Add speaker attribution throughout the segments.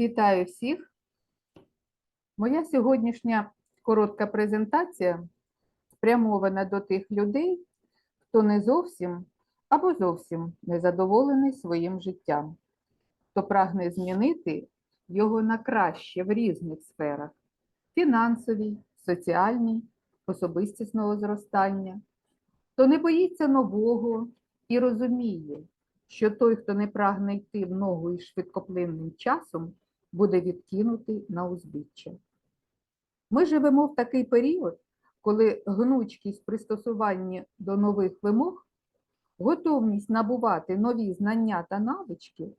Speaker 1: Вітаю всіх. Моя сьогоднішня коротка презентація спрямована до тих людей, хто не зовсім або зовсім не задоволений своїм життям, хто прагне змінити його на краще в різних сферах фінансовій, соціальній, особистісного зростання, хто не боїться нового і розуміє, що той, хто не прагне йти в ногу із швидкоплинним часом, буде відкинутий на узбіччя. Ми живемо в такий період, коли гнучкість пристосування до нових вимог, готовність набувати нові знання та навички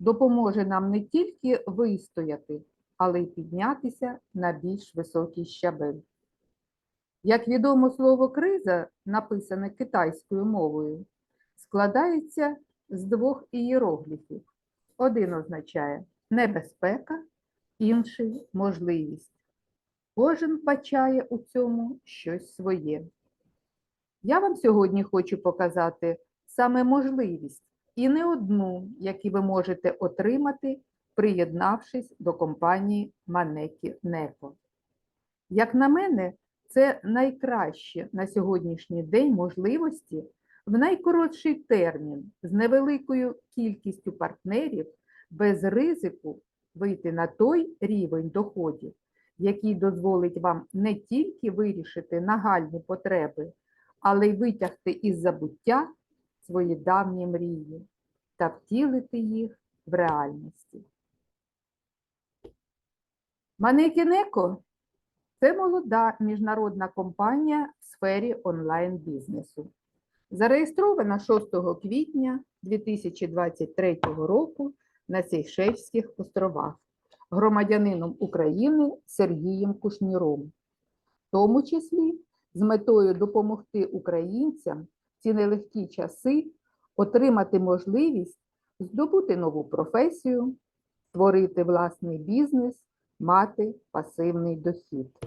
Speaker 1: допоможе нам не тільки вистояти, але й піднятися на більш високий щабель. Як відомо слово криза, написане китайською мовою, складається з двох ієрогліфів. Один означає небезпека, інший можливість. Кожен бачає у цьому щось своє. Я вам сьогодні хочу показати саме можливість і не одну, яку ви можете отримати, приєднавшись до компанії Манекі Неко. Як на мене, це найкраще на сьогоднішній день можливості в найкоротший термін з невеликою кількістю партнерів без ризику вийти на той рівень доходів, який дозволить вам не тільки вирішити нагальні потреби, але й витягти із забуття свої давні мрії та втілити їх в реальності. Манекінеко це молода міжнародна компанія в сфері онлайн-бізнесу. Зареєстрована 6 квітня 2023 року на Сейшельських островах громадянином України Сергієм Кушніром, в тому числі з метою допомогти українцям в ці нелегкі часи отримати можливість здобути нову професію, створити власний бізнес, мати пасивний дохід.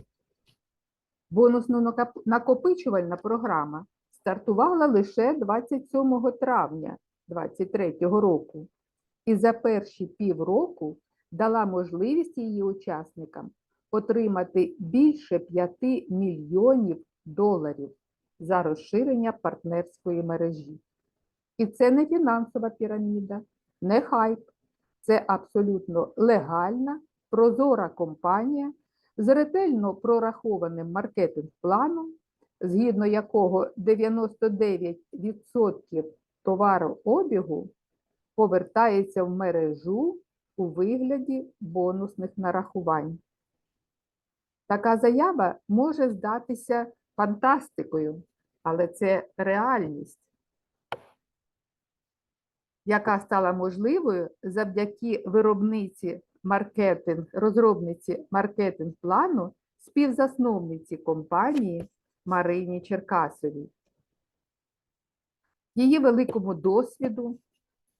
Speaker 1: Бонусно-накопичувальна програма стартувала лише 27 травня 2023 року і за перші півроку дала можливість її учасникам отримати більше 5 мільйонів доларів за розширення партнерської мережі. І це не фінансова піраміда, не хайп, це абсолютно легальна, прозора компанія з ретельно прорахованим маркетинг-планом, згідно якого 99% товарообігу повертається в мережу у вигляді бонусних нарахувань. Така заява може здатися фантастикою, але це реальність, яка стала можливою завдяки виробниці маркетинг, розробниці маркетинг-плану співзасновниці компанії Марині Черкасовій. Її великому досвіду,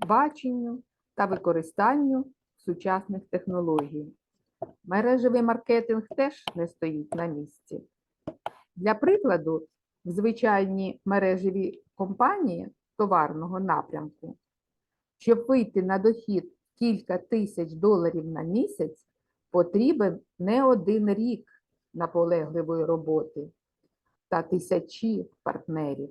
Speaker 1: баченню та використанню сучасних технологій. Мережевий маркетинг теж не стоїть на місці. Для прикладу, в звичайній мережевій компанії товарного напрямку, щоб вийти на дохід кілька тисяч доларів на місяць, потрібен не один рік наполегливої роботи та тисячі партнерів.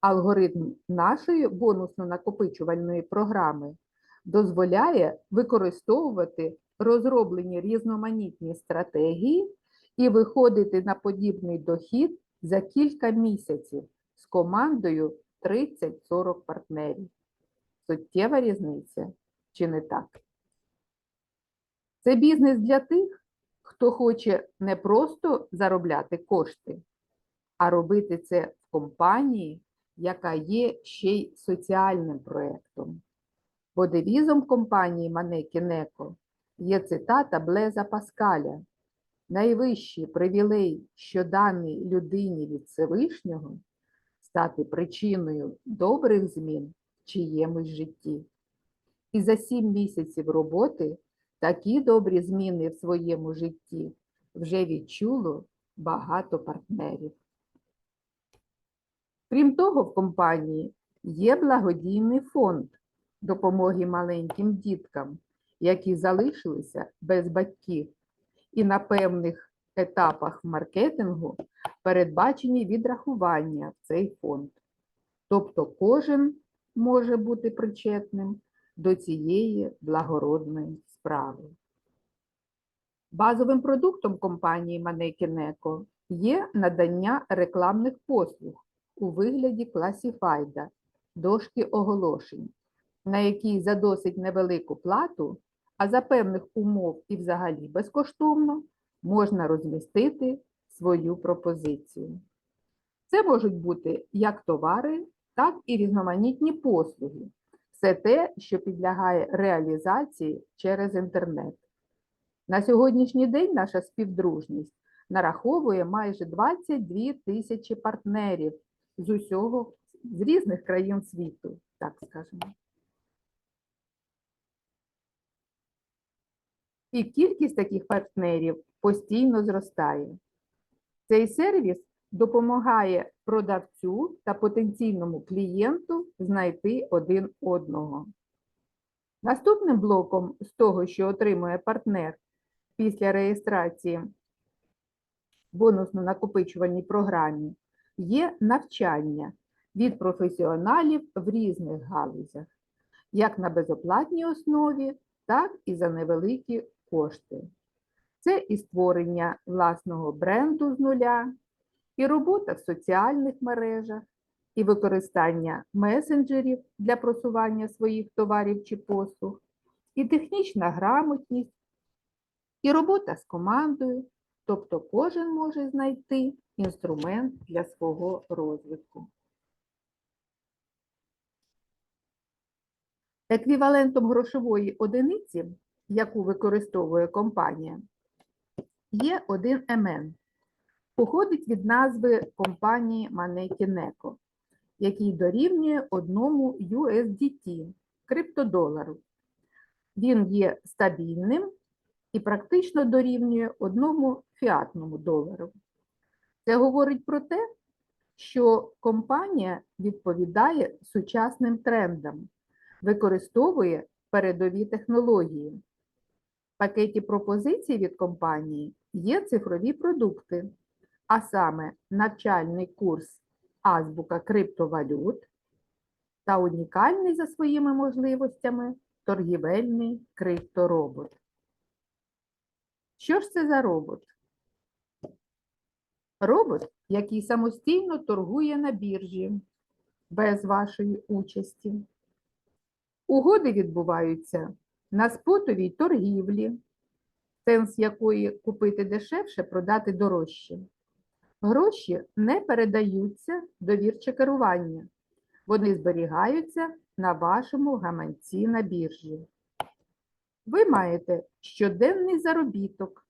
Speaker 1: Алгоритм нашої бонусно-накопичувальної програми дозволяє використовувати розроблені різноманітні стратегії і виходити на подібний дохід за кілька місяців з командою 30-40 партнерів. Суттєва різниця чи не так? Це бізнес для тих, хто хоче не просто заробляти кошти, а робити це в компанії, яка є ще й соціальним проєктом. Бо девізом компанії Манекі Неко є цитата Блеза Паскаля найвищий привілей, що даний людині від Всевишнього, стати причиною добрих змін в чиємусь житті. І за сім місяців роботи такі добрі зміни в своєму житті вже відчуло багато партнерів. Крім того, в компанії є благодійний фонд допомоги маленьким діткам, які залишилися без батьків, і на певних етапах маркетингу передбачені відрахування в цей фонд. Тобто кожен може бути причетним до цієї благородної справи. Базовим продуктом компанії Манекінеко є надання рекламних послуг у вигляді класіфайда, дошки оголошень, на якій за досить невелику плату, а за певних умов і взагалі безкоштовно, можна розмістити свою пропозицію. Це можуть бути як товари, так і різноманітні послуги. Все те, що підлягає реалізації через інтернет. На сьогоднішній день наша співдружність нараховує майже 22 тисячі партнерів з усього, з різних країн світу, так скажемо. І кількість таких партнерів постійно зростає. Цей сервіс допомагає продавцю та потенційному клієнту знайти один одного. Наступним блоком з того, що отримує партнер після реєстрації бонусно-накопичувальній програмі, є навчання від професіоналів в різних галузях, як на безоплатній основі, так і за невеликі кошти. Це і створення власного бренду з нуля, і робота в соціальних мережах, і використання месенджерів для просування своїх товарів чи послуг, і технічна грамотність, і робота з командою, тобто кожен може знайти інструмент для свого розвитку. Еквівалентом грошової одиниці, яку використовує компанія, є 1 МН. Походить від назви компанії Манекінеко, який дорівнює одному USDT криптодолару. Він є стабільним і практично дорівнює одному фіатному долару. Це говорить про те, що компанія відповідає сучасним трендам, використовує передові технології. В пакеті пропозицій від компанії є цифрові продукти, а саме навчальний курс Азбука криптовалют та унікальний за своїми можливостями торгівельний крипторобот. Що ж це за робот? Робот, який самостійно торгує на біржі без вашої участі. Угоди відбуваються на спотовій торгівлі, сенс якої купити дешевше, продати дорожче. Гроші не передаються до вірче керування. Вони зберігаються на вашому гаманці на біржі. Ви маєте щоденний заробіток.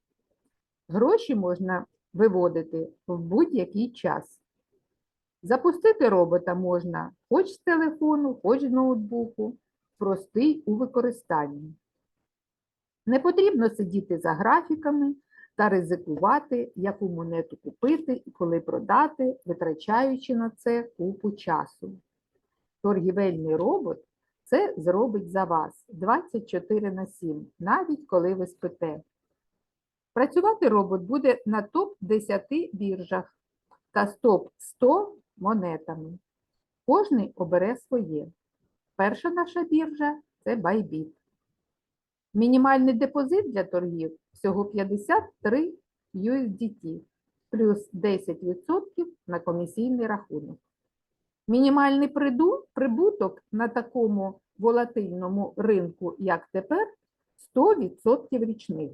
Speaker 1: Гроші можна виводити в будь-який час. Запустити робота можна хоч з телефону, хоч з ноутбуку, простий у використанні. Не потрібно сидіти за графіками та ризикувати, яку монету купити і коли продати, витрачаючи на це купу часу. Торгівельний робот це зробить за вас 24 на 7, навіть коли ви спите. Працювати робот буде на топ-10 біржах та з топ-100 монетами. Кожний обере своє. Перша наша біржа це Bybit. Мінімальний депозит для торгів всього 53 USDT плюс 10% на комісійний рахунок. Мінімальний прибуток на такому волатильному ринку, як тепер, 100% річних.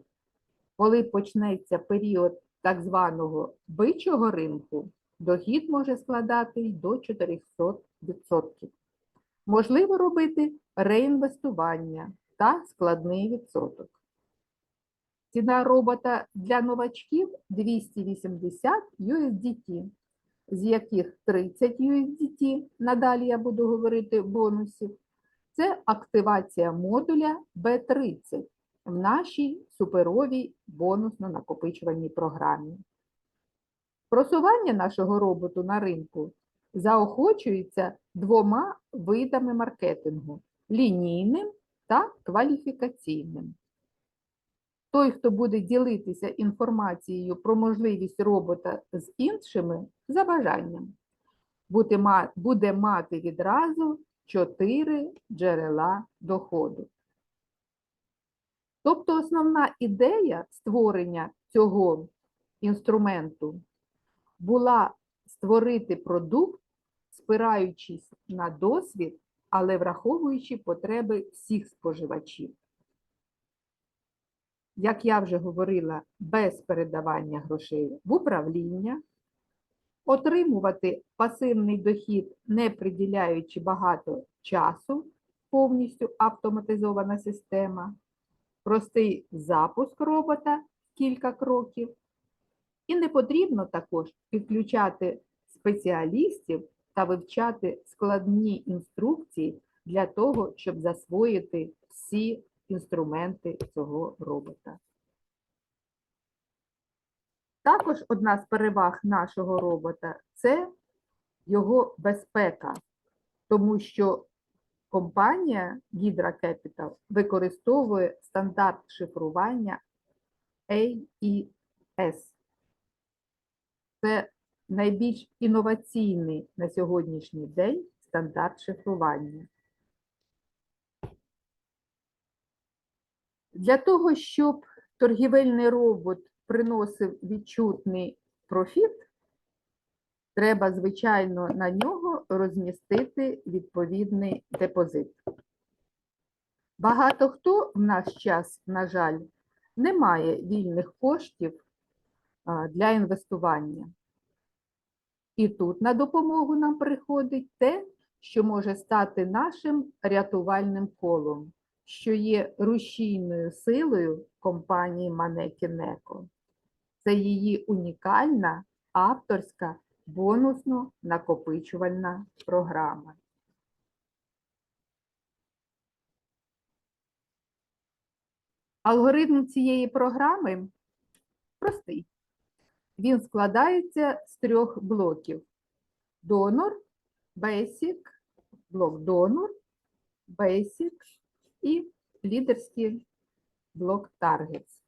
Speaker 1: Коли почнеться період так званого бичого ринку, дохід може складати й до 400%. Можливо робити реінвестування та складний відсоток. Ціна робота для новачків 280 USDT, з яких 30 USDT, надалі я буду говорити бонусів, це активація модуля B30 в нашій суперовій бонусно-накопичувальній програмі. Просування нашого роботу на ринку заохочується двома видами маркетингу лінійним та кваліфікаційним. Той, хто буде ділитися інформацією про можливість робота з іншими за бажанням, буде мати відразу чотири джерела доходу. Тобто основна ідея створення цього інструменту була створити продукт, спираючись на досвід, але враховуючи потреби всіх споживачів. Як я вже говорила, без передавання грошей в управління, отримувати пасивний дохід, не приділяючи багато часу, повністю автоматизована система, простий запуск робота кілька кроків. І не потрібно також підключати спеціалістів та вивчати складні інструкції для того, щоб засвоїти всі інструменти цього робота. Також одна з переваг нашого робота це його безпека, тому що компанія Hydra Capital використовує стандарт шифрування AES. Це найбільш інноваційний на сьогоднішній день стандарт шифрування. Для того, щоб торгівельний робот приносив відчутний профіт, треба, звичайно, на нього розмістити відповідний депозит. Багато хто в наш час, на жаль, не має вільних коштів для інвестування. І тут на допомогу нам приходить те, що може стати нашим рятувальним колом, що є рушійною силою компанії Манекінеко. Це її унікальна авторська бонусно-накопичувальна програма. Алгоритм цієї програми простий. Він складається з трьох блоків: донор, Basic, блок донор, Basic і лідерський блок Targets.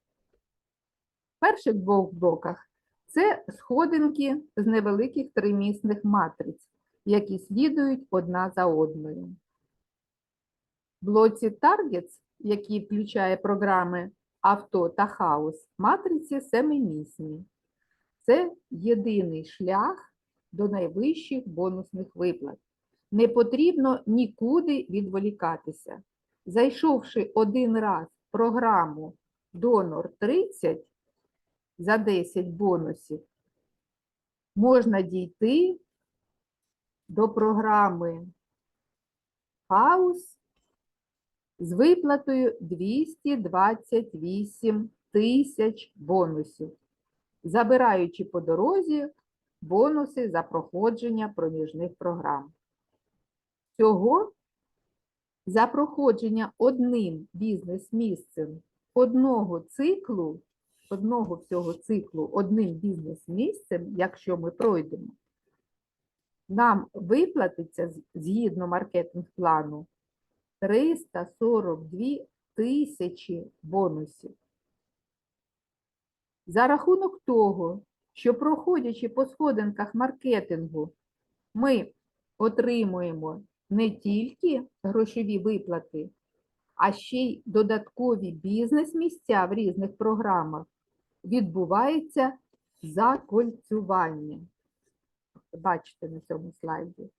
Speaker 1: В перших двох блоках це сходинки з невеликих тримісних матриць, які слідують одна за одною. Блоці Targets, який включає програми авто та хаос, матриці семимісні. Це єдиний шлях до найвищих бонусних виплат. Не потрібно нікуди відволікатися. Зайшовши один раз в програму Донор 30 за 10 бонусів, можна дійти до програми Хаус з виплатою 228 тисяч бонусів забираючи по дорозі бонуси за проходження проміжних програм. Всього за проходження одним бізнес-місцем одного циклу, одного всього циклу одним бізнес-місцем, якщо ми пройдемо, нам виплатиться згідно маркетинг-плану 342 тисячі бонусів. За рахунок того, що проходячи по сходинках маркетингу, ми отримуємо не тільки грошові виплати, а ще й додаткові бізнес-місця в різних програмах, відбувається закольцювання. Бачите на цьому слайді.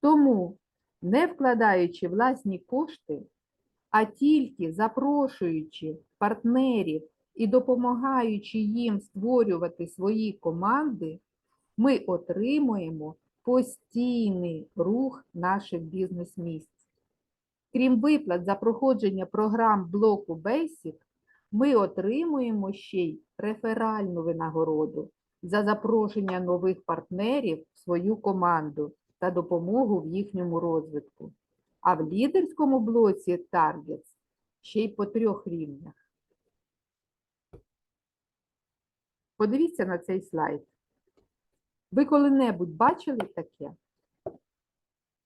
Speaker 1: Тому, не вкладаючи власні кошти, а тільки запрошуючи партнерів і допомагаючи їм створювати свої команди, ми отримуємо постійний рух наших бізнес-місць. Крім виплат за проходження програм блоку Basic, ми отримуємо ще й реферальну винагороду за запрошення нових партнерів в свою команду та допомогу в їхньому розвитку. А в лідерському блоці Targets ще й по трьох рівнях. Подивіться на цей слайд. Ви коли-небудь бачили таке?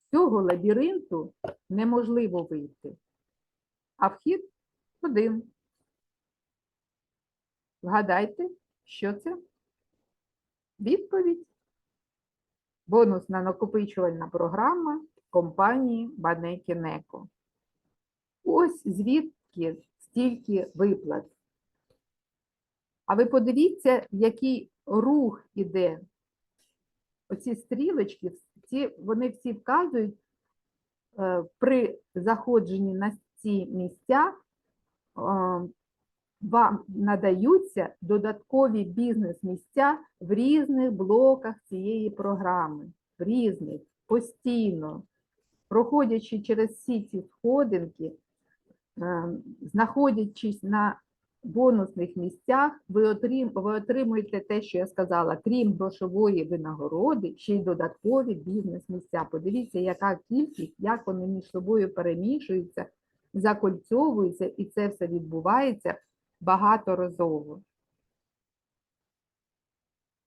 Speaker 1: З цього лабіринту неможливо вийти. а вхід один. Вгадайте, що це? Відповідь. Бонусна накопичувальна програма компанії Банекінеко. Ось звідки стільки виплат. А ви подивіться, який рух іде. Оці стрілочки, ці, вони всі вказують е, при заходженні на ці місця е, вам надаються додаткові бізнес-місця в різних блоках цієї програми, в різних, постійно, проходячи через всі ці сходинки, е, знаходячись на бонусних місцях, ви, отрим, ви отримуєте те, що я сказала, крім грошової винагороди, ще й додаткові бізнес-місця. Подивіться, яка кількість, як вони між собою перемішуються, закольцьовуються, і це все відбувається багаторазово.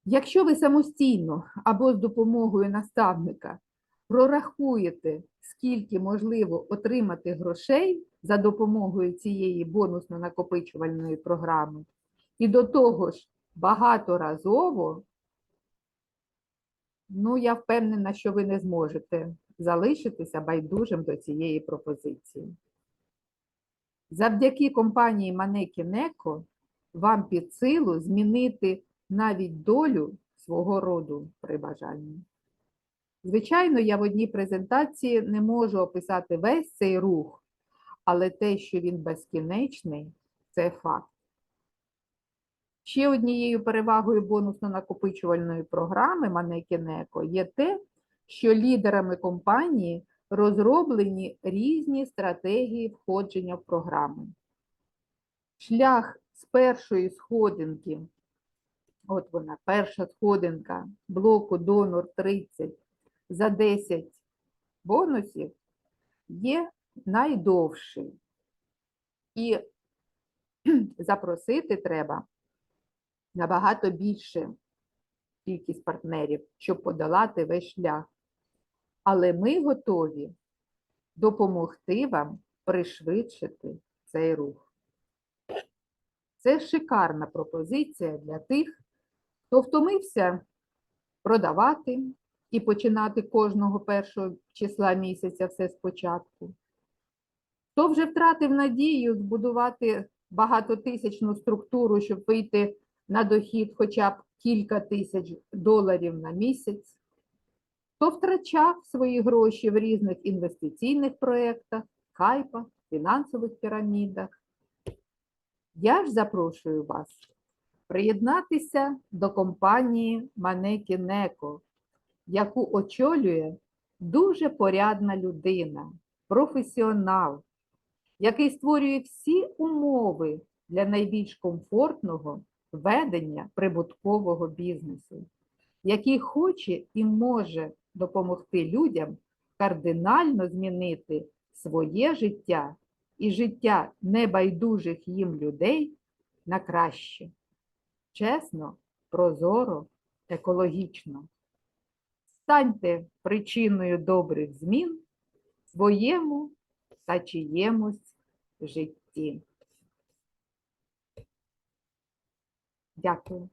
Speaker 1: Якщо ви самостійно або з допомогою наставника прорахуєте, скільки можливо отримати грошей за допомогою цієї бонусно-накопичувальної програми, і до того ж багаторазово, ну, я впевнена, що ви не зможете залишитися байдужим до цієї пропозиції. Завдяки компанії Манекінеко вам під силу змінити навіть долю свого роду при бажанні. Звичайно, я в одній презентації не можу описати весь цей рух, але те, що він безкінечний, це факт. Ще однією перевагою бонусно-накопичувальної програми Манекінеко є те, що лідерами компанії розроблені різні стратегії входження в програми. Шлях з першої сходинки, от вона, перша сходинка блоку донор 30 за 10 бонусів є найдовший. І запросити треба набагато більше кількість партнерів, щоб подолати весь шлях. Але ми готові допомогти вам пришвидшити цей рух. Це шикарна пропозиція для тих, хто втомився продавати і починати кожного першого числа місяця все спочатку. Хто вже втратив надію збудувати багатотисячну структуру, щоб вийти на дохід хоча б кілька тисяч доларів на місяць, хто втрачав свої гроші в різних інвестиційних проєктах, хайпах, фінансових пірамідах. Я ж запрошую вас приєднатися до компанії Манекінеко, яку очолює дуже порядна людина, професіонал, який створює всі умови для найбільш комфортного ведення прибуткового бізнесу, який хоче і може допомогти людям кардинально змінити своє життя і життя небайдужих їм людей на краще. Чесно, прозоро, екологічно. Станьте причиною добрих змін своєму та чиємусь житті. Дякую.